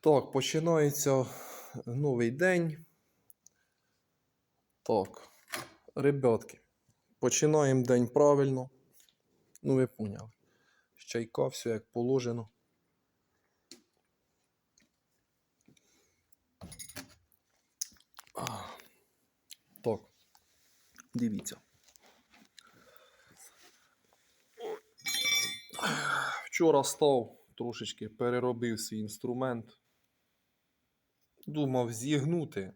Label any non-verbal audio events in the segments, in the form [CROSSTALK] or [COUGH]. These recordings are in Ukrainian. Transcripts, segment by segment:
Так, починається новий день. Так, ребятки, починаємо день правильно. Ну, ви поняли. З чайка, все як положено. Так, дивіться. Вчора став, трошечки переробив свій інструмент. Думав зігнути,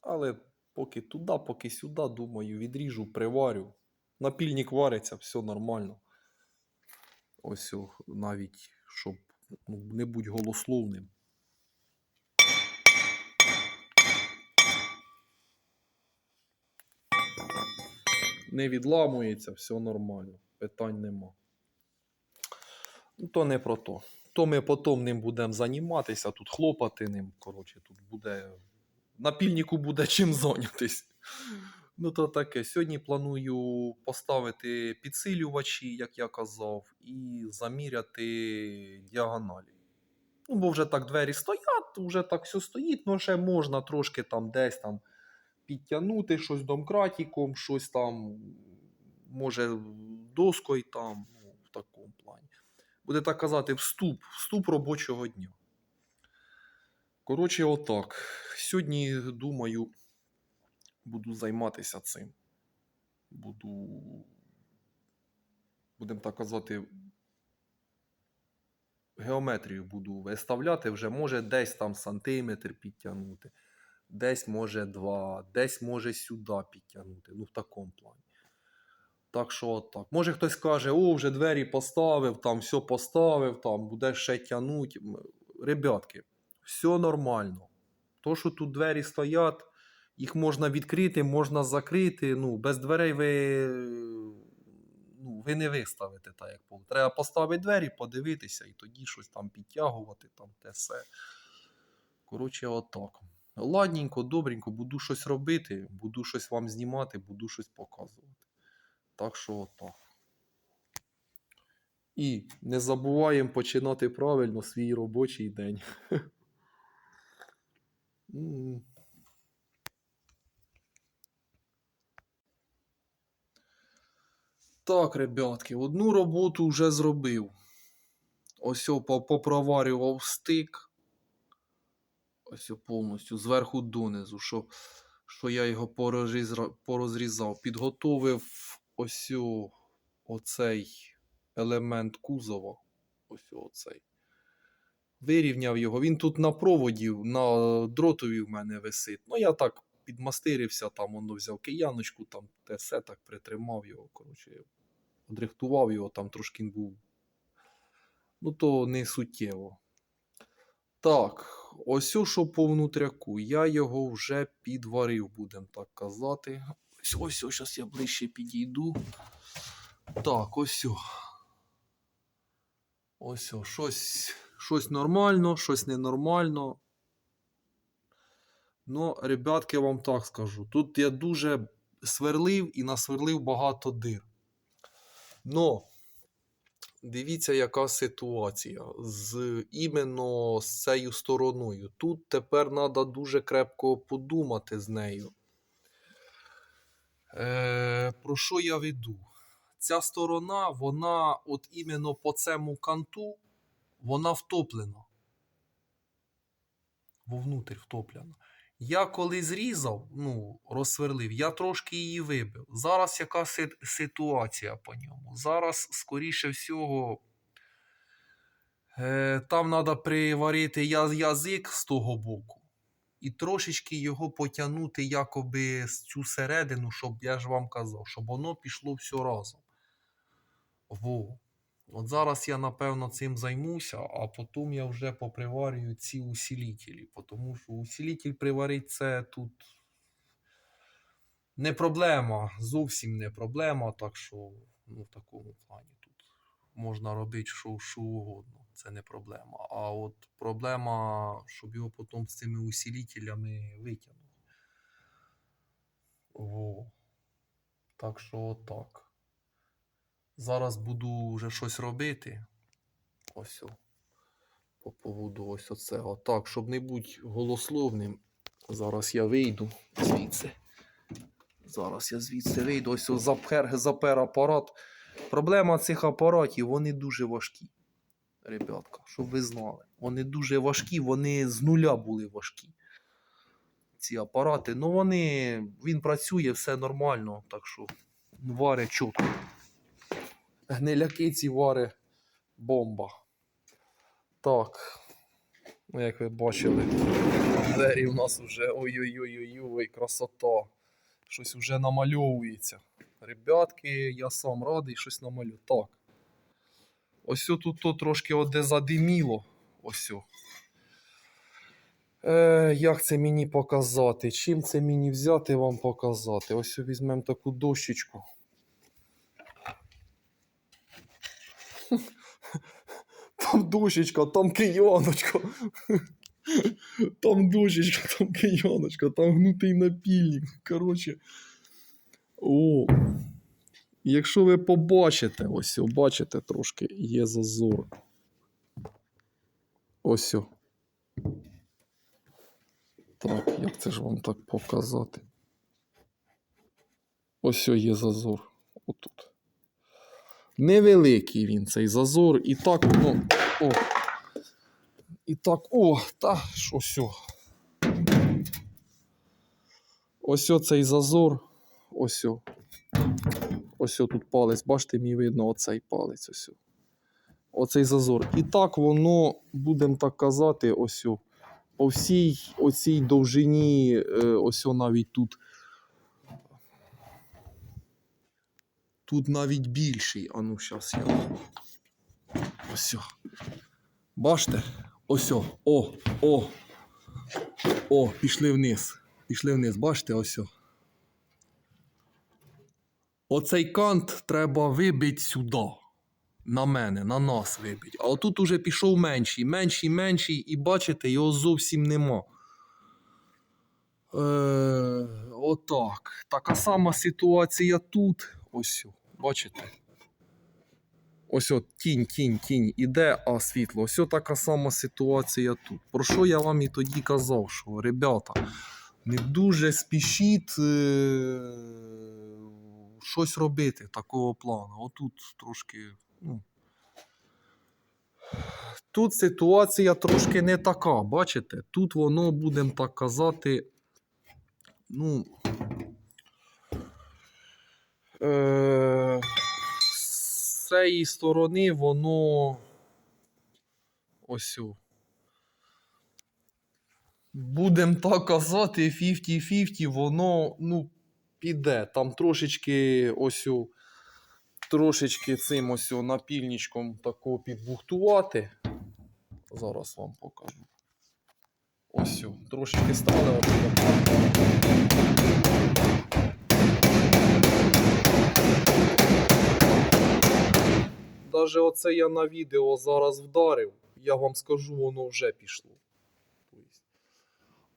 але поки туди, поки сюди, думаю, відріжу, приварю. Напільник вариться, все нормально. Ось навіть, щоб ну, не будь голословним. Не відламується, все нормально, питань нема. То не про то. То ми потім ним будемо займатися, тут хлопати ним. Коротше, тут буде. Напільнику буде чим зайнятись. Ну, то таке. Сьогодні планую поставити підсилювачі, як я казав, і заміряти діагоналі. Ну, бо вже так двері стоять, вже так все стоїть, ну ще можна трошки там десь там підтягнути щось домкратиком, щось там, може, доскою там, ну, в такому плані. Буде так казати, вступ, вступ робочого дня. Коротше, отак. Сьогодні, думаю, буду займатися цим. Буду, будемо так казати, геометрію буду виставляти, вже може десь там сантиметр підтягнути, десь може два, десь може сюди підтягнути. Ну, в такому плані. Так що отак. Може хтось каже, о, вже двері поставив, там все поставив, там буде ще тягнуть. М, Ребятки, все нормально. То, що тут двері стоять, їх можна відкрити, можна закрити. Ну, без дверей ви, ну, ви не виставите так, як було. Треба поставити двері, подивитися і тоді щось там підтягувати, там те все. Коротше, отак. Ладненько, добренько, буду щось робити, буду щось вам знімати, буду щось показувати. Так що отак. І не забуваємо починати правильно свій робочий день. [LAUGHS] Так, ребятки, одну роботу вже зробив. Ось попроварював стик. Ось повністю зверху донизу, що, що я його порозрізав. Підготовив ось оцей елемент кузова. Ось оцей. Вирівняв його. Він тут на проводі, на дротові в мене висить. Ну, я так підмастирився, там воно взяв кияночку, там те все так притримав його. Коротше, одрихтував його, там трошки був. Ну, то не суттєво. Так, ось що по внутряку. Я його вже підварив, будемо так казати. Ось ось, ось, зараз я ближче підійду. Так, ось. о. Ось о, щось, щось нормально, щось ненормально. Ну, ребятки, я вам так скажу. Тут я дуже сверлив і насверлив багато дир. Но дивіться, яка ситуація з іменно з цією стороною. Тут тепер треба дуже крепко подумати з нею. Е, про що я веду? Ця сторона, вона от іменно по цьому канту, вона втоплена. Вовнутрь втоплена. Я коли зрізав, ну, розсверлив, я трошки її вибив. Зараз яка си- ситуація по ньому? Зараз, скоріше всього, е, там треба приварити язик з того боку і трошечки його потягнути якоби з цю середину, щоб я ж вам казав, щоб воно пішло все разом. Во. От зараз я напевно цим займуся, а потім я вже поприварюю ці усилителі. Тому що усилитель приварити це тут не проблема, зовсім не проблема. Так що ну, в такому плані тут можна робити що, що угодно. Це не проблема. А от проблема, щоб його потім з цими усилителями витягнути. Во. Так що отак. Зараз буду вже щось робити. Ось. по поводу ось оцього. Так, щоб не бути голословним, зараз я вийду звідси. Зараз я звідси вийду. Ось запер, запер апарат. Проблема цих апаратів, вони дуже важкі. Ребятка, щоб ви знали. Вони дуже важкі, вони з нуля були важкі. Ці апарати. Ну вони. Він працює, все нормально, так що варе чітко. Гниляки ці варе бомба. Так. Ну, як ви бачили, двері у нас вже ой-ой-ой-ой, красота. Щось вже намальовується. Ребятки, я сам радий, щось намалю. Так. Ось тут то трошки оде задиміло. Ось. Е, як це мені показати? Чим це мені взяти вам показати? Ось візьмемо таку дощечку. Там дощечка, там кияночка. Там дощечка, там кияночка, там гнутий напільник. Коротше. О. Якщо ви побачите, ось, о, бачите, трошки є зазор. Ось. Так, як це ж вам так показати? Ось є зазор. Отут. Невеликий він цей зазор. І так воно. О. І так, о, та що сьо. Ось оцей зазор. Ось. Ось тут палець, бачите, мені видно оцей палець. Ось. Оцей зазор. І так воно, будемо так казати, ось. По всій оцій довжині, е, ось навіть тут. Тут навіть більший. А ну, зараз я. Ось. Бачите? Ось. О, о. О, пішли вниз. Пішли вниз. Бачите, ось. Оцей кант треба вибити сюди. На мене, на нас вибить. А отут уже пішов менший, менший, менший, і бачите, його зовсім нема. Е, отак. Така сама ситуація тут. Ось, бачите? Ось от тінь, тінь, тінь іде, а світло. Ось така сама ситуація тут. Про що я вам і тоді казав, що ребята, не дуже спішіть е- щось робити такого плану. Отут трошки. Ну, тут ситуація трошки не така, бачите? Тут воно, будемо так казати, ну. Е- з цієї сторони воно ось. о. Будем так казати, 50-50, воно ну, піде. Там трошечки ось трошечки цим ось напільничком такого підбухтувати. Зараз вам покажу. Ось трошечки стали. Даже оце я на відео зараз вдарив, я вам скажу, воно вже пішло. Тобто.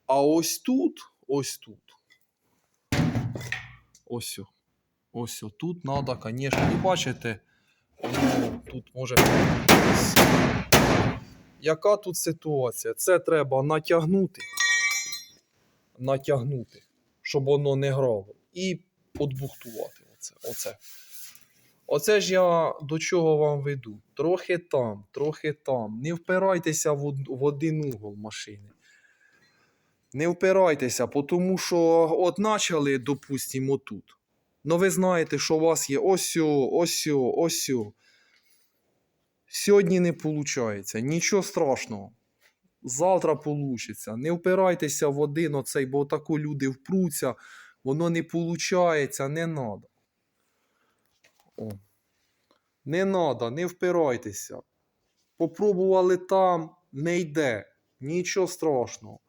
А ось тут, ось тут. Ось. Ось тут треба, звісно, ви бачите, тут може. Яка тут ситуація? Це треба натягнути. Натягнути, щоб воно не грало. І подбухтувати. Оце. Оце. Оце ж я до чого вам веду. Трохи там, трохи там. Не впирайтеся в один угол машини. Не впирайтеся, тому що от почали, допустимо, тут. Ну ви знаєте, що у вас є ось сьо, ось сьо, ось. Сьогодні не виходить. Нічого страшного. Завтра вийде. Не впирайтеся в один оцей, бо тако люди впруться, воно не виходить, не треба. О. Не треба, не впирайтеся. Попробували там, не йде. Нічого страшного.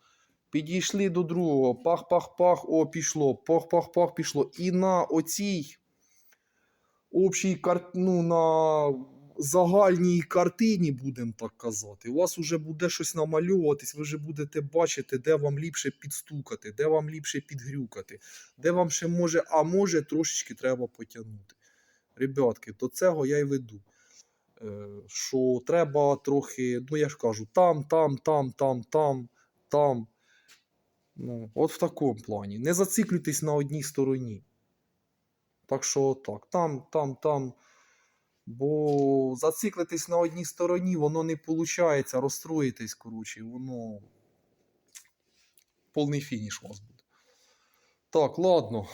Підійшли до другого, пах-пах-пах, о, пішло, пах-пах-пах, пішло. І на оцій общій кар... ну, на загальній картині, будемо так казати, у вас вже буде щось намальовуватись, ви вже будете бачити, де вам ліпше підстукати, де вам ліпше підгрюкати, де вам ще може, а може трошечки треба потягнути. Ребятки, до цього я й веду. Е, що треба трохи, ну я ж кажу, там, там, там, там, там, там. Ну, от в такому плані. Не зациклюйтесь на одній стороні. Так що так, там, там, там. Бо зациклитись на одній стороні, воно не виходить, розстроїтесь, коротше, воно. Повний фініш у вас буде. Так, ладно.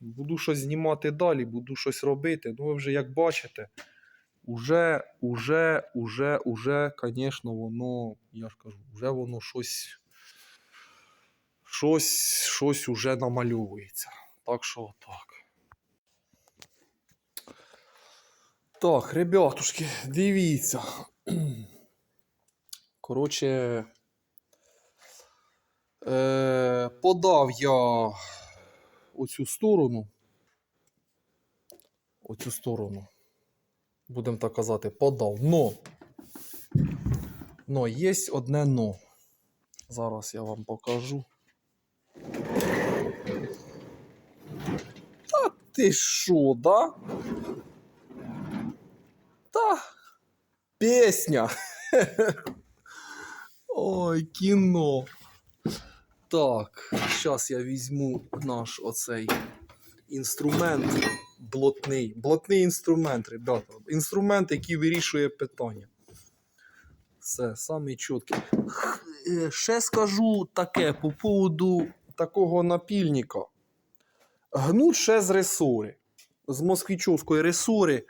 Буду щось знімати далі, буду щось робити. Ну, ви вже як бачите, уже, уже, уже, уже, звісно, воно, я ж кажу, вже воно щось. Щось, щось уже намальовується. Так що так. Так, ребятушки, дивіться. [CLEARS THROAT] Коротше, е, подав я оцю сторону. Оцю сторону. Будемо так казати, подав. Но. Но є одне но. Зараз я вам покажу. Та ти що, да? Та пісня. [LAUGHS] Ой, кіно. Так, зараз я візьму наш оцей інструмент блотний. Блотний інструмент, ребята. Інструмент, який вирішує питання. Все, самий чіткий. Е, Ще скажу таке по поводу такого напільника. Гнуть ще з ресори. З москвичовської ресори.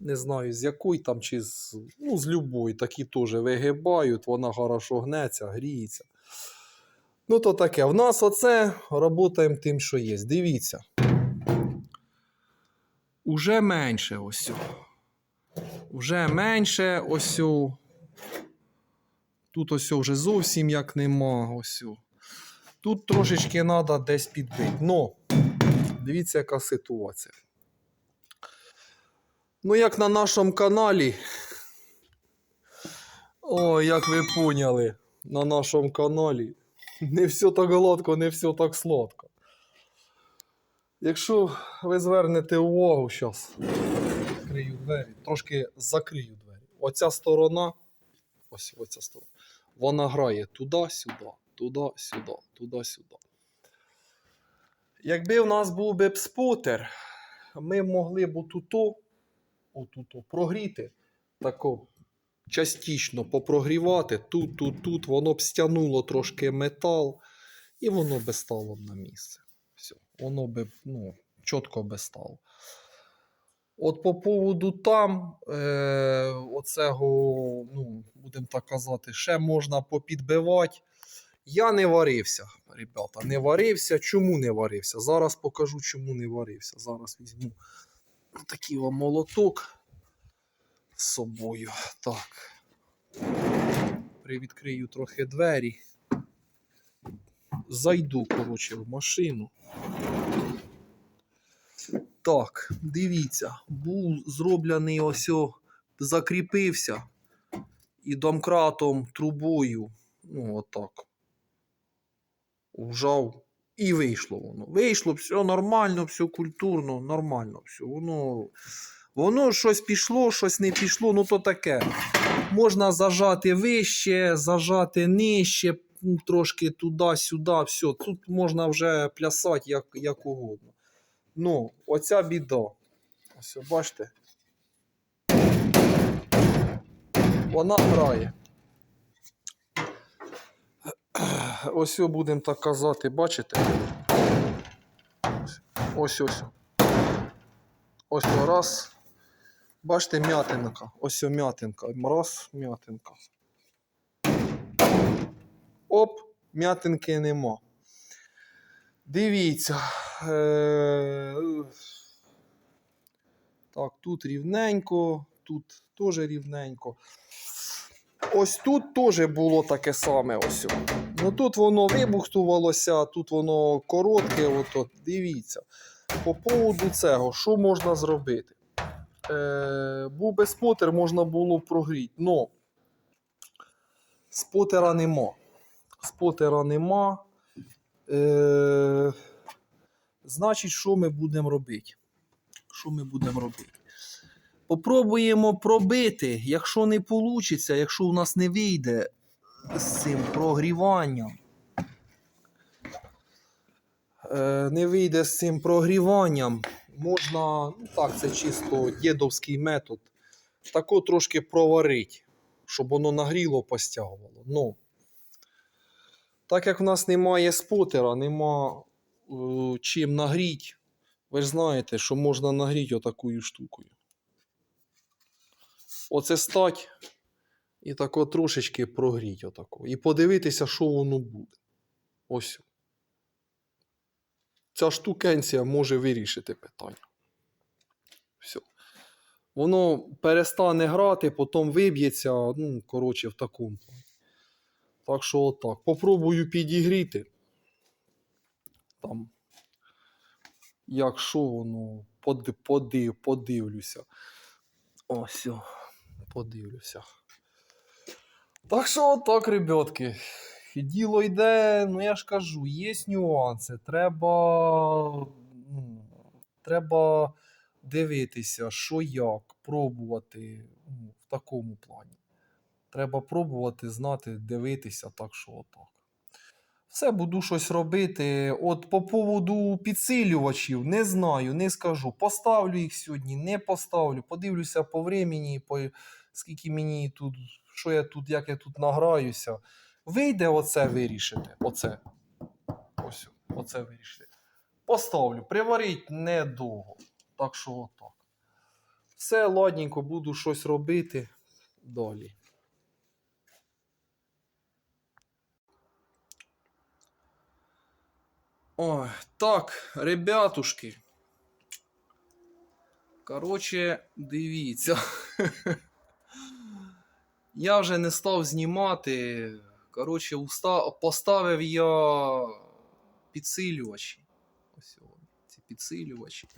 Не знаю, з якої там, чи з, ну, з любої, такі теж вигибають, вона хорошо гнеться, гріється. Ну, то таке. В нас оце працюємо тим, що є. Дивіться. Уже менше ось. о. Уже менше ось. Тут ось вже зовсім як нема. Ось. Тут трошечки треба десь підбити. Но, дивіться, яка ситуація. Ну, як на нашому каналі. О, як ви поняли, на нашому каналі. Не все так гладко, не все так сладко. Якщо ви звернете увагу, зараз відкрию двері, трошки закрию двері. Оця сторона, ось оця сторона, вона грає туди-сюди, туди-сюди, туди-сюди. Якби в нас був би спотер, ми могли б отуто, отуто прогріти, тако частично попрогрівати, тут, тут, тут, воно б стягнуло трошки метал, і воно би стало на місце. Все, воно би ну, чітко би стало. От по поводу там, е, оцего, ну, будемо так казати, ще можна попідбивати. Я не варився, ребята, не варився. Чому не варився? Зараз покажу, чому не варився. Зараз візьму такий вам молоток з собою. Так. Привідкрию трохи двері. Зайду, коротше, в машину. Так, дивіться, був зроблений ось, закріпився і домкратом трубою. Ну, отак. Вжав і вийшло воно. Вийшло, все нормально, все культурно, нормально. все. Воно, воно щось пішло, щось не пішло, ну то таке. Можна зажати вище, зажати нижче, ну, трошки туди-сюди, все. Тут можна вже плясати як, як угодно. Ну, оця біда. Ось, бачите. Вона грає. [CLEARS THROAT] Ось будемо так казати, бачите? Ось ось. Ось раз. Бачите, м'ятинка. Ось м'ятинка. Раз, м'ятинка. Оп, м'ятинки нема. Дивіться. Е... Так, тут рівненько, тут теж рівненько. Ось тут теж було таке саме. Ось. Ну тут воно вибухтувалося, тут воно коротке. Ото. Дивіться. По поводу цього, що можна зробити? Е, був би спотер, можна було прогріти. Но спотера нема. Спотера нема. Е, значить, що ми будемо робити? Що ми будемо робити? Попробуємо пробити. Якщо не вийде, якщо у нас не вийде з цим прогріванням. Е, не вийде з цим прогріванням. Можна, ну так, це чисто дідовський метод. Тако трошки проварити, щоб воно нагріло, постягувало. Ну, так як в нас немає спотера, нема е, чим нагріти, ви ж знаєте, що можна нагріти отакою штукою. Оце стать і тако трошечки прогріть отако. І подивитися, що воно буде. Ось. Ця штукенція може вирішити питання. Все. Воно перестане грати, потім виб'ється, ну, коротше, в такому плані. Так що отак. Попробую підігріти. Там. Якщо воно поди- подив, подивлюся. Ось, подивлюся. Так що отак, ребятки. Діло йде, ну я ж кажу, є нюанси. Треба, ну, треба дивитися, що як, пробувати ну, в такому плані. Треба пробувати, знати, дивитися, так що отак. Все буду щось робити. От по поводу підсилювачів, не знаю, не скажу. Поставлю їх сьогодні, не поставлю. Подивлюся по времени, по скільки мені тут, що я тут, як я тут награюся. Вийде оце вирішити. Оце. Ось, оце вирішити. Поставлю. Приварить недовго. Так що отак. Все, ладненько, буду щось робити далі. Ой, так, ребятушки. Короче, дивіться. [LAUGHS] Я вже не став знімати. Коротше, уста... поставив я підсилювачі. Ось вони, ці підсилювачі.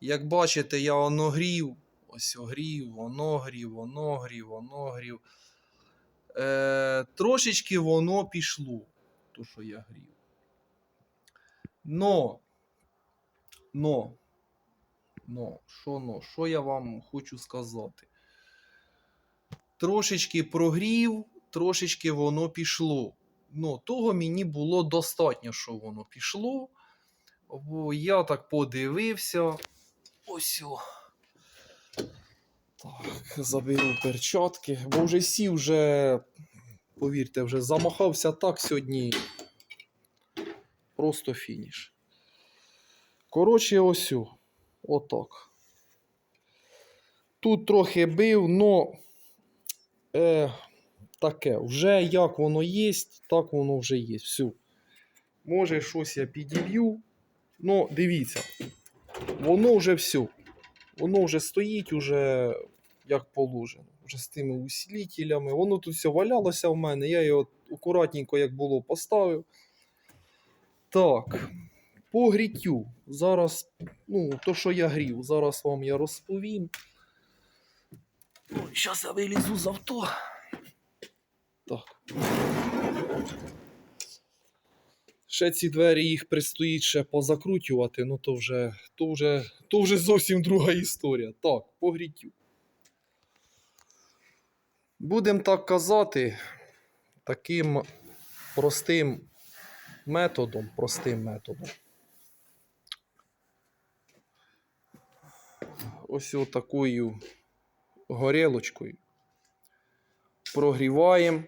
Як бачите, я воно грів. Ось грів, воно грів, воно грів, воно грів. Е, трошечки воно пішло, то, що я грів. Но, но, но, що но, що я вам хочу сказати? Трошечки прогрів, трошечки воно пішло. Ну, того мені було достатньо, що воно пішло. Бо я так подивився. Ось. о. Так, заберу перчатки, бо вже сів вже, повірте, вже замахався так сьогодні. Просто фініш. Коротше, ось. Отак. Тут трохи бив, но е, таке. Вже як воно є, так воно вже є. Все. Може, щось я підіб'ю. Ну, дивіться, воно вже все. Воно вже стоїть, уже як положено. Вже з тими усилителями. Воно тут все валялося в мене. Я його акуратненько, як було, поставив. Так, по гріттю. Зараз, ну, то, що я грів, зараз вам я розповім. Зараз я вилізу з авто. Так. Ще ці двері їх предстоїть ще позакрутювати, ну то вже, то вже, то вже зовсім друга історія. Так, по гріттю. Будемо так казати, таким простим методом, простим методом. Ось такою горілочкою. Прогріваємо,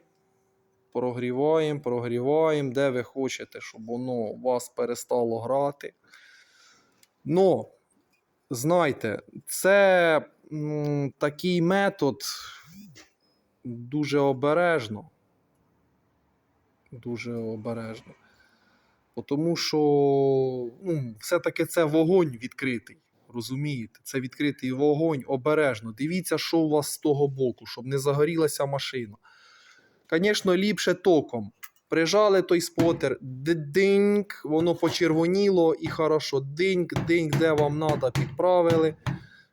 прогріваємо, прогріваємо, де ви хочете, щоб воно у вас перестало грати. Но, знайте, це м, такий метод дуже обережно. Дуже обережно. Тому що ну, все-таки це вогонь відкритий. Розумієте? Це відкритий вогонь обережно. Дивіться, що у вас з того боку, щоб не загорілася машина. Звісно, ліпше током. Прижали той спотер, диньк, воно почервоніло і хорошо. Диньк, диньк, де вам треба, підправили.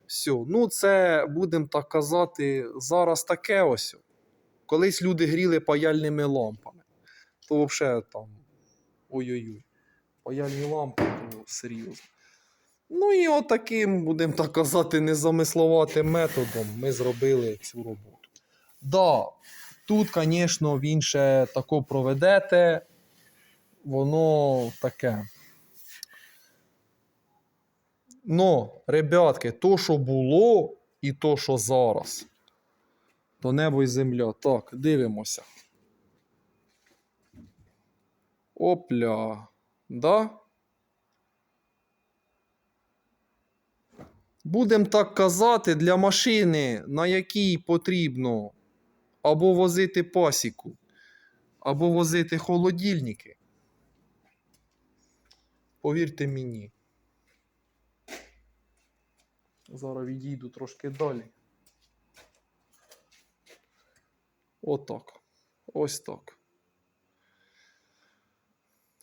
Все. Ну, це, будемо так казати, зараз таке ось. Колись люди гріли паяльними лампами. То взагалі там. Ой-ой-ой. Паяльні лампи, то серйозно. Ну і отаким, будемо так казати, незамисловатим методом ми зробили цю роботу. Да, тут, звісно, він ще тако проведете, воно таке. Но, ребятки, то, що було, і то, що зараз, то небо і земля. Так, дивимося. Опля. Да? Будемо так казати, для машини, на якій потрібно або возити пасіку, або возити холодильники. Повірте мені. Зараз відійду трошки далі. Отак. Ось так.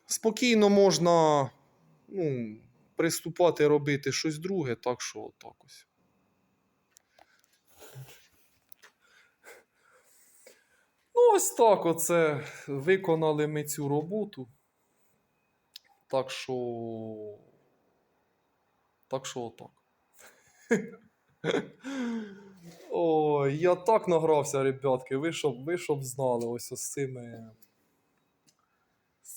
Спокійно можна ну, приступати робити щось друге, так що отак ось. Ну, ось так оце виконали ми цю роботу. Так що. Так що отак. [LAUGHS] Ой, я так награвся, ребятки. Ви щоб, ви щоб знали ось з цими.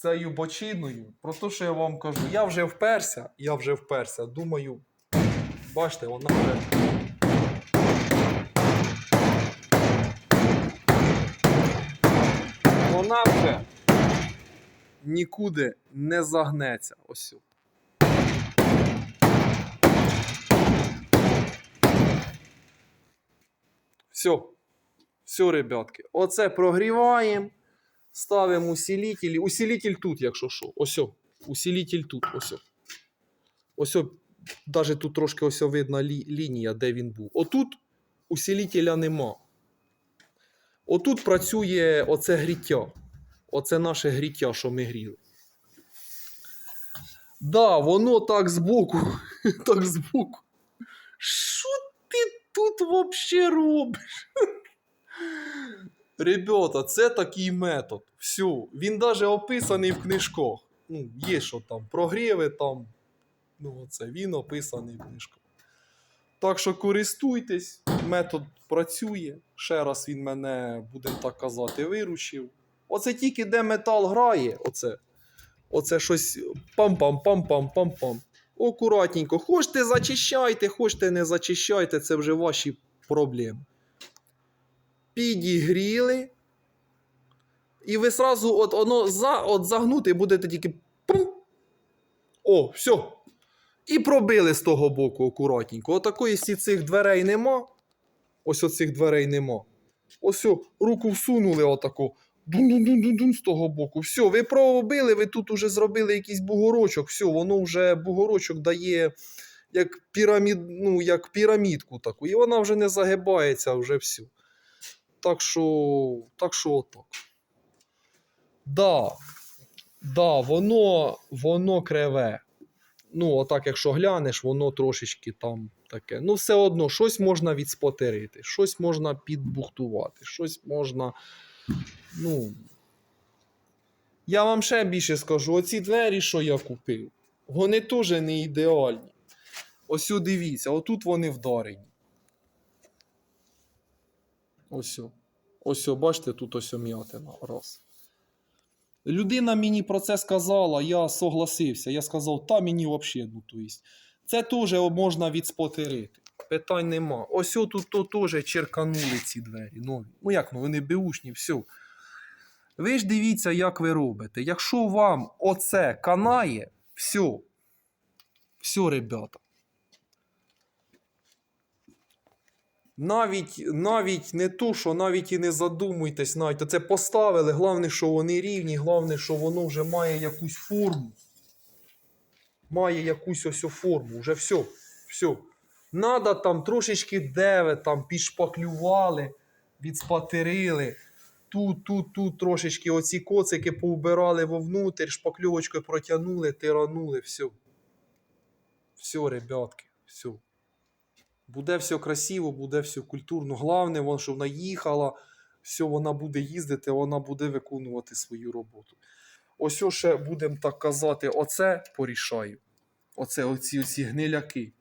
Цією бочиною. Про те, що я вам кажу, я вже вперся, я вже вперся. Думаю, бачите, вона вже. Вона вже нікуди не загнеться. Ось. Все. Все, ребятки. Оце прогріваємо. Ставимо усилитель. Усилитель тут, якщо що. Ось. о. Усилитель тут. Ось. о. Ось. о. Тут трошки ось о видна лі- лінія, де він був. Отут усилителя нема. Отут працює оце гріття. Оце наше гріття, що ми гріли. Да, воно так збоку. [LAUGHS] Так збоку. Що ти тут вообще робиш? Ребята, це такий метод. Все. Він навіть описаний в книжках. Ну, є що там, прогріви там. Ну, оце, він описаний в книжках. Так що користуйтесь, метод працює. Ще раз він мене, будемо так казати, виручив. Оце тільки де метал грає, оце. Оце щось пам-пам-пам-пам-пам-пам. Акуратненько. Хочете зачищайте, хочете не зачищайте, це вже ваші проблеми. Підігріли. І ви сразу от, воно за, от загнути будете тільки. Пум. О, все. І пробили з того боку акуратненько. Отакої сі цих дверей нема. Ось оцих дверей нема. Ось о, руку всунули отаку. Дун-дун-дун-дун з того боку. Все, ви пробили, ви тут уже зробили якийсь бугорочок. Все, воно вже бугорочок дає як, пірамід, ну, як пірамідку таку. І вона вже не загибається, вже все. Так що, так що отак. Да, да, воно, воно криве. Ну, отак, якщо глянеш, воно трошечки там таке. Ну, все одно, щось можна відспотерити, щось можна підбухтувати, щось можна. Ну. Я вам ще більше скажу: оці двері, що я купив, вони теж не ідеальні. Ось дивіться, отут вони вдарені. Ось. Ось, бачите, тут ось м'ятина. Раз. Людина мені про це сказала, я согласився. Я сказав, та мені взагалі, ну то есть. Це теж можна відспотерити. Питань нема. Ось тут то теж черканули ці двері. Нові. Ну як ну, вони беушні, все. Ви ж дивіться, як ви робите. Якщо вам оце канає, все. Все, ребята. Навіть, навіть не то, що навіть і не задумуйтесь, навіть це поставили. Головне, що вони рівні, головне, що воно вже має якусь форму. Має якусь ось форму. Вже все. все. Надо там трошечки деви там підшпаклювали, відспатерили. Тут, тут, тут трошечки оці коцики повбирали вовнутрь, шпакльовочкою протягнули, тиранули, все. Все, ребятки, все. Буде все красиво, буде все культурно. Головне, вон, що вона їхала, все, вона буде їздити, вона буде виконувати свою роботу. Ось ще будемо так казати, оце порішаю. Оце, оці, оці гниляки.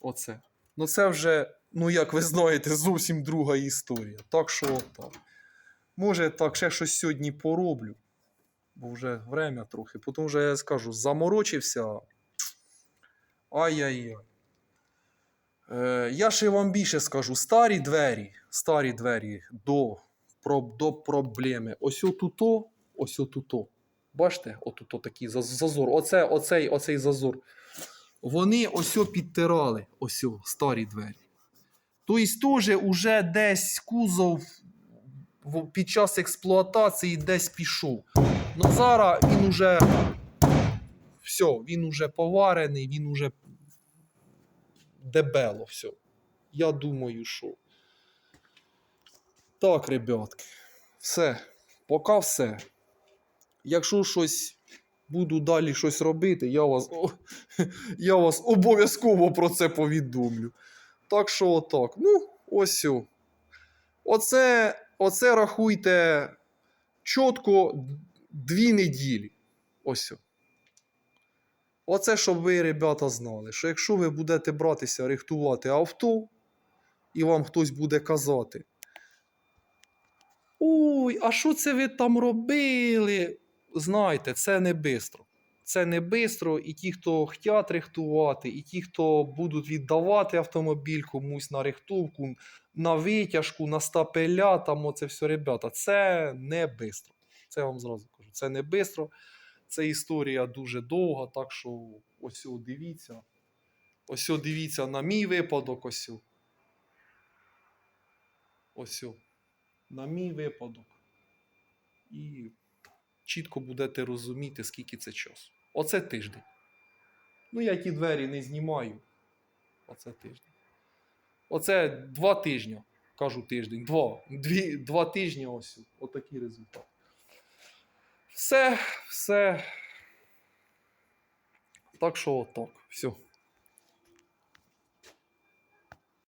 Оце. Ну це вже, ну як ви знаєте, зовсім друга історія. Так що так. Може, так, ще щось сьогодні пороблю. Бо вже время трохи. Потім вже я скажу, заморочився. Ай-яй-яй. Е, я ще вам більше скажу: старі двері, старі двері до, до проблеми. Ось отуто, ось отуто. Бачите, отуто такий зазор. Оце, оцей, оцей зазор. Вони ось підтирали, ось старі двері. Тобто теж уже десь кузов під час експлуатації десь пішов. Ну зараз він уже все, він уже поварений, він уже дебело все. Я думаю, що. Так, ребятки. Все. Поки все. Якщо щось буду далі щось робити, я вас, о, [LAUGHS] я вас обов'язково про це повідомлю. Так що отак. Ну, ось. Оце, оце рахуйте чітко дві неділі. Ось. Оце, щоб ви, ребята, знали, що якщо ви будете братися рихтувати авто, і вам хтось буде казати. Ой, а що це ви там робили? Знайте, це не бистро. Це не бистро, і ті, хто хочуть рихтувати, і ті, хто будуть віддавати автомобіль комусь на рихтовку, на витяжку, на стапеля, там оце все, ребята, це не бистро. Це я вам зразу кажу. Це не бистро. Це історія дуже довга, так що ось дивіться. Ось дивіться на мій випадок, ось. Ось. На мій випадок. І чітко будете розуміти, скільки це часу. Оце тиждень. Ну, я ті двері не знімаю. Оце тиждень. Оце два тижні. Кажу тиждень. Два. Дві, два тижні ось. Отакий результат. Все, все. Так що отак. Все.